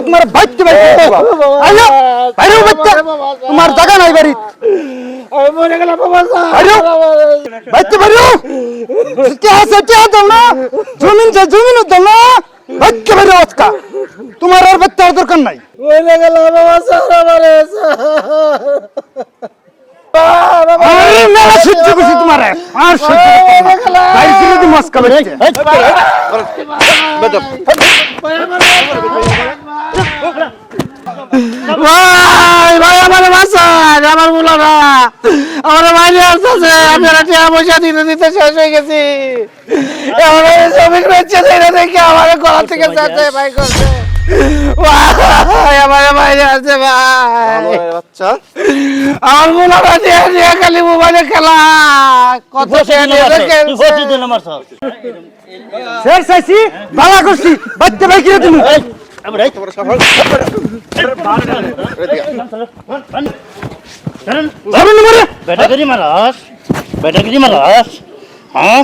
তোমার বাচ্চা জায়গা নাই বাড়ি না। জমিন জমিন দেও না। বাইতে আজকা। তোমার আর বাচ্চার দরকার নাই। মরে আরে না সহ্য করছি তোমার। আর সহ্য করতে না। দিলে দি মস্কা বেরোচ্ছে ভাই ভাই আমার বাসান আমার আমার বাইরে আসছে আমি আর টাকা পয়সা দিতে দিতে শেষ হয়ে গেছি। এই জমি বেচে দিলে দেখি আমার গলা থেকে যাচ্ছে ভাই করছে। আমার বাইরে আছে ভাই। বাচ্চা। আমার মুলারা নিয়ে নিয়ে খালি মোবাইলে খেলা। কত স্যার চাইছি বালা করছি বাচ্চা ভাই কিরে তুমি তোমার সফল যাবেন না মরে বেটাগিরি মারাস বেটাগিরি মারাস হ্যাঁ?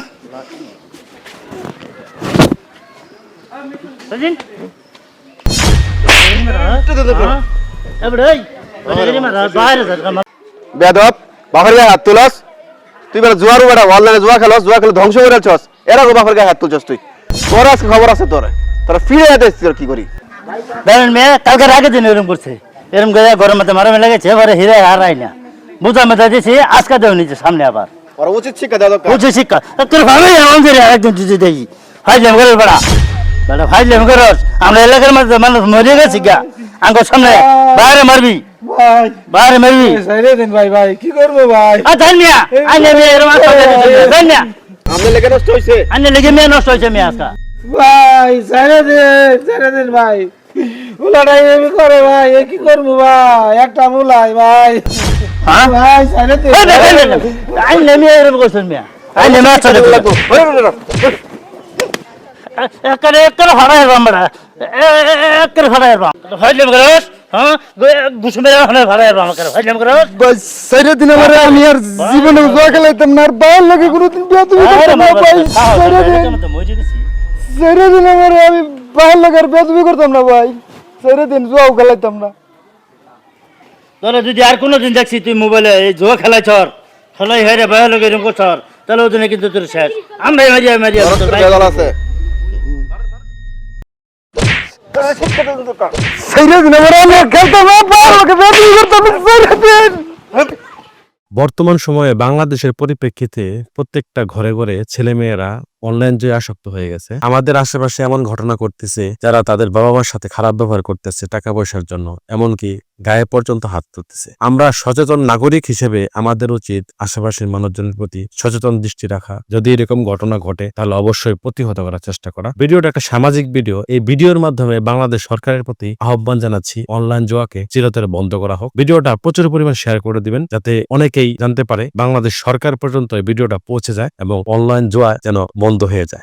সজিন বেটাগিরি মারাস বাইরে যা বেদব বাপের গায়ে হাত তুলস। তুই বেলা জুয়ারু বেটা অনলাইনে জুয়া খেলস জুয়া খেলে ধ্বংস করে চস এরা গো বাপের গায়ে হাত তুলছস তুই। তোর আজকে খবর আছে তোর। তোরা ফিরে যেতে তোর কি করি? দেখেন মেয়ে কালকে রাগে দিন এরম করছে। এরম করে গরম মাথা মারা লেগেছে এবারে হিরে হারাই না। বুঝা মেথা দিয়েছি আজকে দেও নিচে সামনে আবার। ওরা উচিত শিক্ষা দরকার। বুঝে শিক্ষা। তোর ভাবে আমাদের একজন যদি দেখি ফাইজলাম করে বেড়া। বেড়া ফাইজলাম করে আমরা এলাকার মধ্যে মানুষ মরে গেছি গা। আঙ্গ সামনে। বাইরে মারবি। ভাই। বাইরে মারবি। সাইরে দিন ভাই ভাই। কি করব ভাই? আ ধন্যা আনে মেয়ে এরম আজকে ধন্যা আমাদের লেগে নষ্ট হয়েছে আনে লেগে মেয়ে নষ্ট হয়েছে মেয়ে আজকা। ভাই সাইরে দিন সাইরে দিন ভাই। মুলাটাই এমনি করে ভাই এ কি করব ভাই? একটা মুলাই ভাই। হ্যাঁ? ভাই সাইরে দিন আইনে মেয়ে এরম করছেন মেয়ে। আইনে মেয়ে চলে একরে একরে হড়াই রাম বড়া একরে ফাইজলাম করে হ্যাঁ? গুছ মেরে হড়াই হড়াই রাম করে ফাইজলাম করে ভাই সাইরে দিন আমারে আমি আর জীবনে জুয়া খেলাইতাম না। আর বাইরে লাগে কোনোদিন বিয়া তুমি না ভাই সাইরে দিন সাইরে দিন আমারে আমি বাইরে লাগে আর বিয়া তুমি করতাম না ভাই সাইরে দিন জুয়াও খেলাইতাম না। তোরা যদি আর কোনো দিন দেখছি তুই মোবাইলে এই জুয়া খেলাই চর খেলাই হেরে বাইরে লোক এরকম করছর তাহলে ওদিনে কিন্তু তোর শেষ। আমরাই মারিয়া মারিয়া আছে সাইরে দিন আমারে আমি আর খেলতাম না বাইরে লাগে বিয়া তুমি করতাম না সাইরে দিন বর্তমান সময়ে বাংলাদেশের পরিপ্রেক্ষিতে প্রত্যেকটা ঘরে ঘরে ছেলেমেয়েরা অনলাইন জয়ে আসক্ত হয়ে গেছে। আমাদের আশেপাশে এমন ঘটনা করতেছে, যারা তাদের বাবা মার সাথে খারাপ ব্যবহার করতেছে টাকা পয়সার জন্য, এমনকি গায়ে পর্যন্ত হাত তুলতেছে। আমরা সচেতন নাগরিক হিসেবে আমাদের উচিত আশেপাশের মানুষজনের প্রতি সচেতন দৃষ্টি রাখা। যদি এরকম ঘটনা ঘটে, তাহলে অবশ্যই প্রতিহত করার চেষ্টা করা। ভিডিওটা একটা সামাজিক ভিডিও। এই ভিডিওর মাধ্যমে বাংলাদেশ সরকারের প্রতি আহ্বান জানাচ্ছি অনলাইন জোয়াকে চিরতরে বন্ধ করা হোক। ভিডিওটা প্রচুর পরিমাণ শেয়ার করে দিবেন, যাতে অনেকেই জানতে পারে বাংলাদেশ সরকার পর্যন্ত এই ভিডিওটা পৌঁছে যায় এবং অনলাইন জোয়া যেন বন্ধ হয়ে যায়।